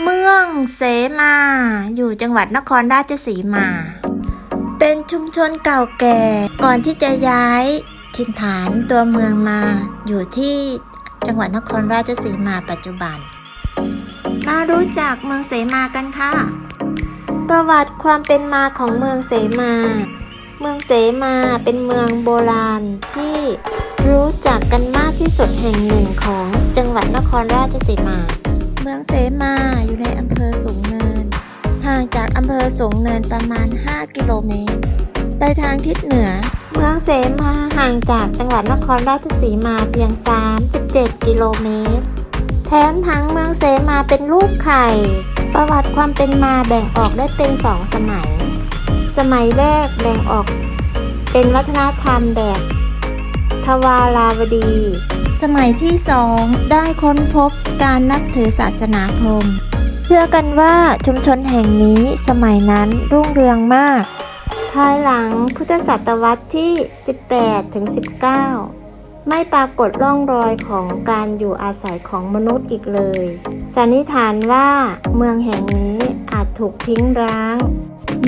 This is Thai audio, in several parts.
เมืองเสมา อยู่จังหวัดนครราชสีมา เป็นชุมชนเก่าแก่ ก่อนที่จะย้ายถิ่นฐานตัวเมืองมา อยู่ที่จังหวัดนครราชสีมาปัจจุบันมารู้จักเมืองเสมากันค่ะ ประวัติความเป็นมาของเมืองเสมา เมืองเสมาเป็นเมืองโบราณที่รู้จักกันมากที่สุดแห่งหนึ่งของจังหวัดนครราชสีมา เมืองเสมาอยู่ในอำเภอสูงเนิน ห่างจากอำเภอสูงเนินประมาณ 5 กิโลเมตร ไปทางทิศเหนือ เมืองเสมาห่างจากจังหวัดนครราชสีมาเพียง 37 กิโลเมตร แถมทั้งเมืองเสมาเป็นลูกไข่ ประวัติความเป็นมาแบ่งออกได้เป็นสองสมัย สมัยแรกแบ่งออกเป็นวัฒนธรรมแบบ ทวาราวดี สมัยที่สองได้ค้นพบการนับถือศาสนาพราหมณ์เชื่อกันว่าชุมชนแห่งนี้สมัยนั้นรุ่งเรืองมาก ภายหลังพุทธศตวรรษที่ 18ถึง19 ไม่ปรากฏร่องรอยของการอยู่อาศัยของมนุษย์อีกเลย สันนิษฐานว่าเมืองแห่งนี้อาจถูกทิ้งร้าง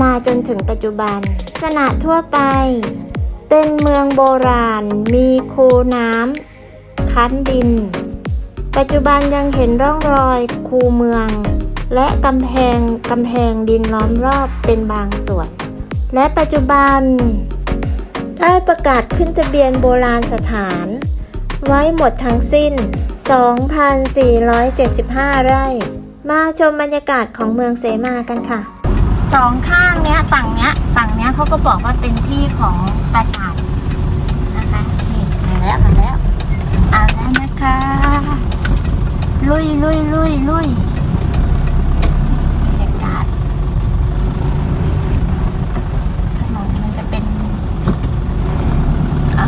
มาจนถึงปัจจุบันขณะทั่วไป เป็นเมืองโบราณมีคูน้ำ คั้นดิน ปัจจุบันยังเห็นร่องรอยคูเมือง และกำแพงกำแพงดินล้อมรอบเป็นบางส่วน และปัจจุบัน ได้ประกาศขึ้นทะเบียนโบราณสถาน ไว้หมดทั้งสิ้น 2,475 ไร่ มาชมบรรยากาศของเมืองเสมากันค่ะสองข้างเนี้ยฝั่งเนี้ยฝั่งเนี้ยเขาก็บอกว่าเป็นที่ของปราสาทนะคะนี่มาแล้วมาแล้วเอาแล้วนะคะ ลุยลุยลุยลุยบรรยากาศถนนมันจะเป็นอะ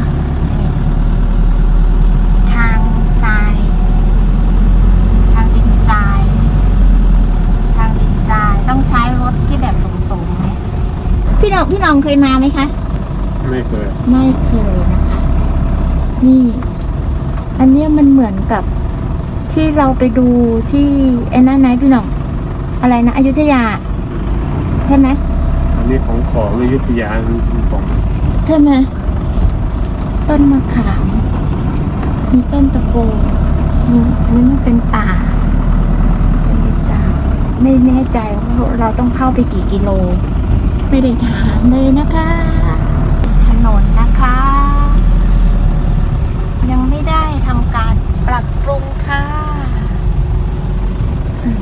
นี่ทางทราย ทางดินทราย ทางดินทรายต้องใช้รถที่แบบสูงๆไหม พี่น้องพี่น้องเคยมาไหมคะ ไม่เคย ไม่เคยนะคะ นี่ อันเนี้ยมันเหมือนกับที่เราไปดูที่ไอ้นั่นไหนพี่น้อง อะไรนะอยุธยา ใช่ไหมอันนี้ของของอยุธยาของใช่ไหมต้นมะขามมีต้นตะโกมีนี่มันเป็นป่าเป็นป่าไม่แน่ใจว่าเราต้องเข้าไปกี่กิโล ไม่ได้ถามเลยนะคะ ถนนนะคะ ยังไม่ได้ทำการปรับปรุงค่ะอืม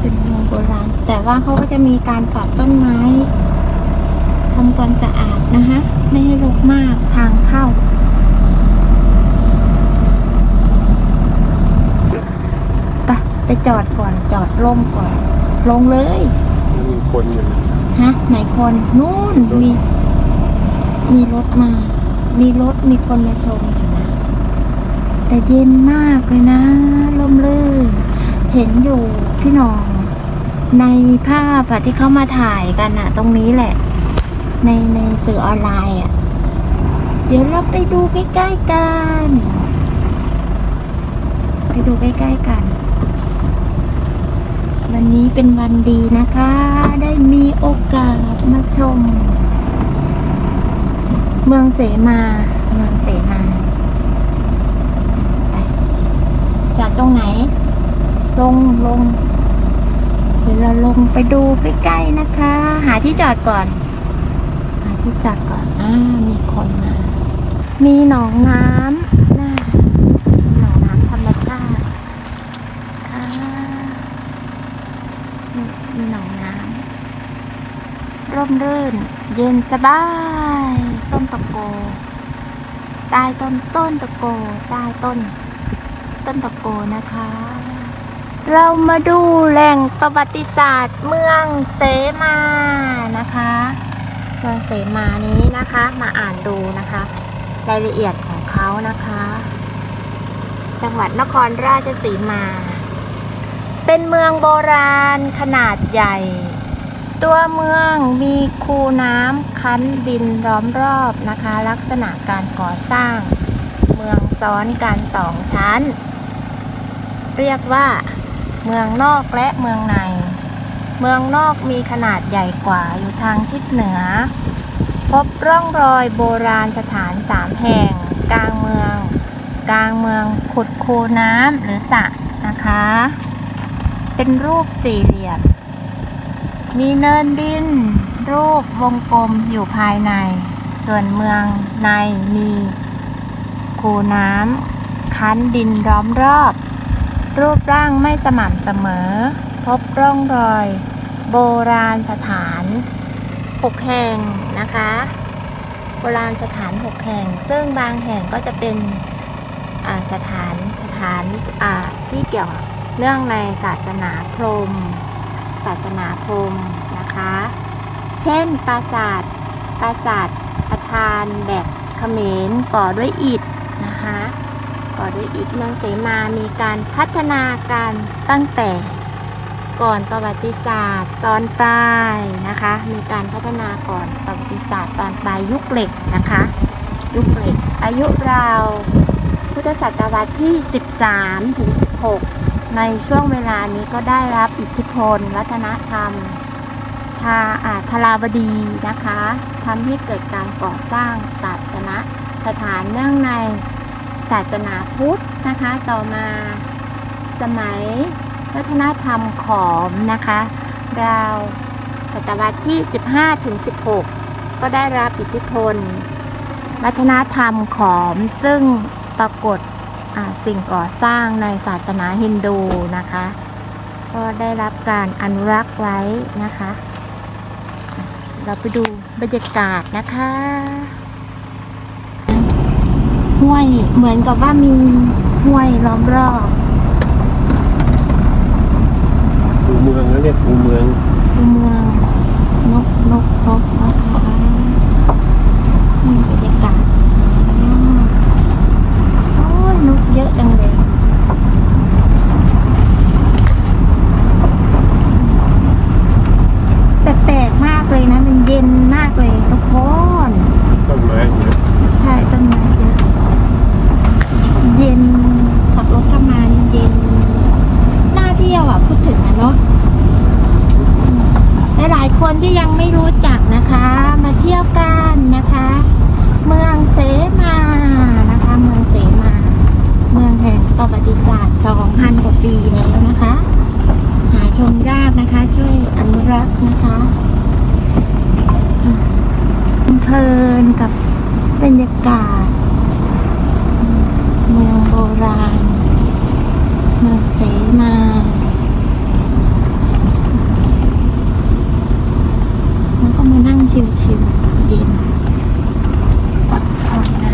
เป็นเมืองโบราณ แต่ว่าเขาก็จะมีการตัดต้นไม้ทำความสะอาดนะคะ ไม่ให้รกมากทางเข้าไปไปจอดก่อนจอดล่มก่อน ลงเลย มีคนอยู่นะ ฮะไหนคนนู่นมีมีรถมา มีรถมีคนมาชมอยู่นะแต่เย็นมากเลยนะลมลื่น เห็นอยู่พี่น้อง ในภาพอะที่เขามาถ่ายกันอะตรงนี้แหละ ในในสื่อออนไลน์อะเดี๋ยวเราไปดูใกล้ๆกัน ไปดูใกล้ๆกัน วันนี้เป็นวันดีนะคะ ได้มีโอกาสมาชม เมืองเสมาเมืองเสมาจอดตรงไหน ลงลงเดี๋ยวเราลงไปดูใกล้ๆนะคะ หาที่จอดก่อน หาที่จอดก่อนอ่ามีคนมา มีหนองน้ำน่าหนองน้ำธรรมชาติค่ะ นี่มีหนองน้ำร่ มรื่น เย็นสบาย ต้นตะโกใต้ต้นต้นตะโกใต้ต้น ต้นตะโกนะคะ เรามาดูแหล่งประวัติศาสตร์เมืองเสมานะคะ เมืองเสมานี้นะคะ มาอ่านดูนะคะ รายละเอียดของเขานะคะ จังหวัดนครราชสีมา เป็นเมืองโบราณขนาดใหญ่ ตัวเมืองมีคูน้ำคั้นดินล้อมรอบนะคะ ลักษณะการก่อสร้าง เมืองซ้อนกันสองชั้น เรียกว่า เมืองนอกและเมืองใน เมืองนอกมีขนาดใหญ่กว่าอยู่ทางทิศเหนือ พบร่องรอยโบราณสถานสามแห่ง กลางเมือง กลางเมืองขุดคูน้ำหรือสระนะคะ เป็นรูปสี่เหลี่ยม มีเนินดิน รูปวงกลมอยู่ภายใน ส่วนเมืองในมีคูน้ำคั้นดินล้อมรอบ รูปร่างไม่สม่ำเสมอ พบร่องรอย โบราณสถานหกแห่งนะคะ โบราณสถานหกแห่ง ซึ่งบางแห่งก็จะเป็นสถานสถานที่เกี่ยวเนื่องในศาสนาพราหมณ์ ศาสนาพราหมณ์นะคะ เช่นปราสาทปราสาทประธานแบบเขมรก่อด้วยอิฐนะคะก่อด้วยอิฐเมืองเสมามีการพัฒนาการตั้งแต่ก่อนประวัติศาสตร์ตอนปลายนะคะ มีการพัฒนาก่อนประวัติศาสตร์ตอนปลายยุคเหล็กนะคะ ยุคเหล็กอายุราวพุทธศตวรรษที่ 13ถึง16 ในช่วงเวลานี้ก็ได้รับอิทธิพล วัฒนธรรมทาอาทลาวดีนะคะทำให้เกิดการก่อสร้างศาสนสถานเนื่องในศาสนาพุทธนะคะ ต่อมาสมัยวัฒนธรรมขอมนะคะราวศตวรรษที่ 15ถึง16 ก็ได้รับอิทธิพล วัฒนธรรมขอมซึ่งปรากฏ สิ่งก่อสร้างในศาสนาฮินดูนะคะ ก็ได้รับการอนุรักษ์ไว้นะคะ เราไปดูบรรยากาศนะคะห้วยเหมือนกับว่ามีห้วยล้อมรอบคูเมืองแล้วเรียกคูเมืองคูเมืองนกนกนกนะคะนี่บรรยากาศอืมโอ้ยนกเยอะจังเลย แต่แปลกมากเลยนะ มันเย็นมากเลยทุกคน ต้นไม้เยอะ ใช่ต้นไม้เยอะเย็นขับรถเข้ามานี่เย็นน่าเที่ยวอะ พูดถึงอะเนาะหลายๆ คนที่ยังไม่รู้จักนะคะ มาเที่ยวกันนะคะ เมืองเสมานะคะ เมืองเสมา เมืองแห่งประวัติศาสตร์2,000กว่าปีแล้วนะคะ หาชมยากนะคะ ช่วยอนุรักษ์นะคะเพลินกับบรรยากาศเมืองโบราณ เมืองเสมา แล้วก็มานั่งชิวๆเย็นห้องน้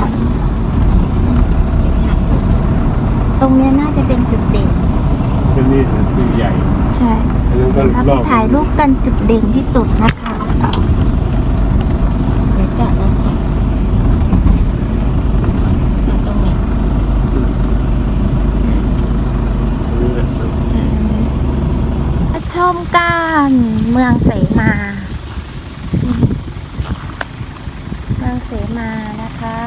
ำตรงเนี้ยน่าจะเป็นจุดเด่น ก็นี่นะคือใหญ่ ใช่ อันนั้นก็ เรา ร ไป อบ ถ่ายรูป กันจุดเด่นที่สุดนะคะเดี๋ยวจอดแล้วจอดจอดตรงไหนมาชมกันเมืองเสมา เมืองเสมานะคะ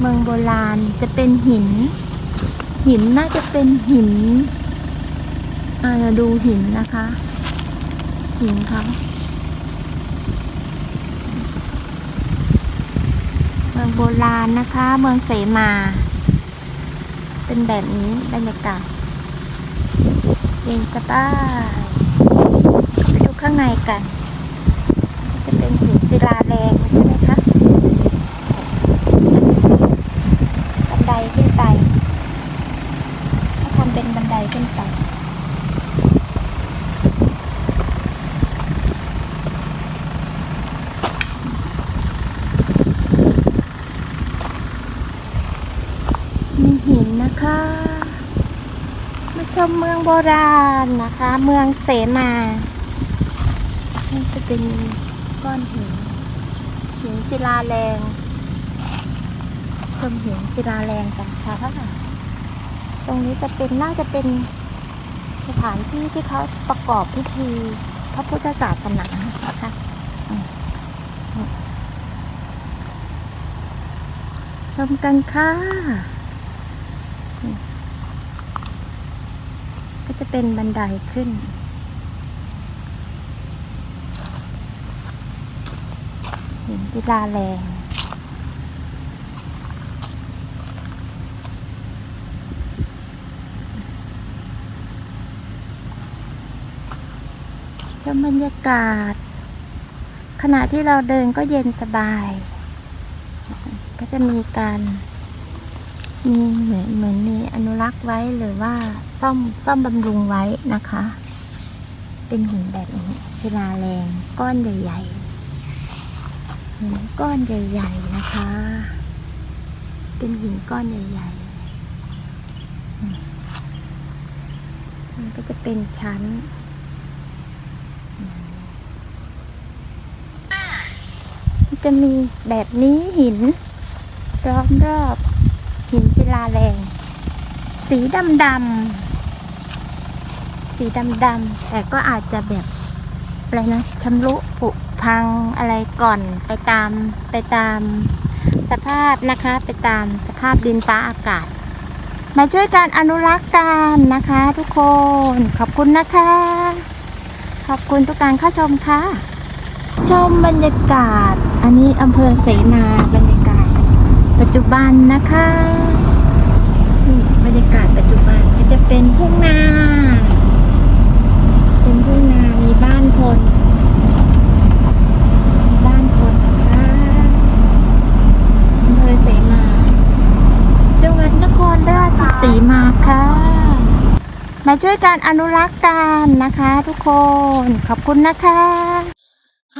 เมืองโบราณจะเป็นหิน หินน่าจะเป็นหินอาเราดูหินนะคะ หินเขาเมืองโบราณนะคะ เมืองเสมา เป็นแบบนี้บรรยากาศเย็นสบายไปดูข้างในกัน จะเป็นหินศิลาแรงใช่ไหมคะบันไดขึ้นไปเขาทำเป็นบันไดขึ้นไป มี หินนะคะ มาชมเมืองโบราณนะคะ เมืองเสมานี่จะเป็นก้อนหิน หินศิลาแรง ชมหินศิลาแรงกันค่ะตรงนี้จะเป็นน่าจะเป็นสถานที่ที่เขาประกอบพิธีพระพุทธศาสนานะคะชมกันค่ะ นี่ก็ จะเป็นบันไดขึ้น หินศิลาแรงชมบรรยากาศ ขณะที่เราเดินก็เย็นสบาย ก็จะมีการ มีเหมือนเหมือนมีอนุรักษ์ไว้หรือว่าซ่อมซ่อมบำรุงไว้นะคะ เป็นหินแบบนี้ศิลาแรงก้อนใหญ่ๆหินก้อนใหญ่ๆนะคะ เป็นหินก้อนใหญ่ๆมันก็จะเป็นชั้นจะมีแบบนี้หินล้อมรอบ หินศิลาแรง สีดำดำสีดำดำแต่ก็อาจจะแบบอะไรนะชำรุผุพังอะไรก่อนไปตามไปตามสภาพนะคะ ไปตามสภาพดินฟ้าอากาศ มาช่วยการอนุรักษ์กันนะคะ ทุกคนขอบคุณนะคะ ขอบคุณทุกการเข้าชมค่ะ ชมบรรยากาศ อันนี้อำเภอเสนาบรรยากาศ ปัจจุบันนะคะนี่บรรยากาศปัจจุบันก็จะเป็นทุ่งนา เป็นทุ่งนามีบ้านคนบ้านคนนะคะอำเภอเสนาจังหวัดนครราชสีมาค่ะ มาช่วยการอนุรักษ์กันนะคะทุกคนขอบคุณนะคะ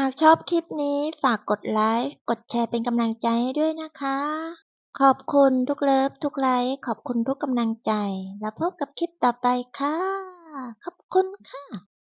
หากชอบคลิปนี้ฝากกดไลค์ กดแชร์เป็นกำลังใจให้ด้วยนะคะ ขอบคุณทุกเลิฟทุกไลค์ ขอบคุณทุกกำลังใจ แล้วพบกับคลิปต่อไปค่ะ ขอบคุณค่ะ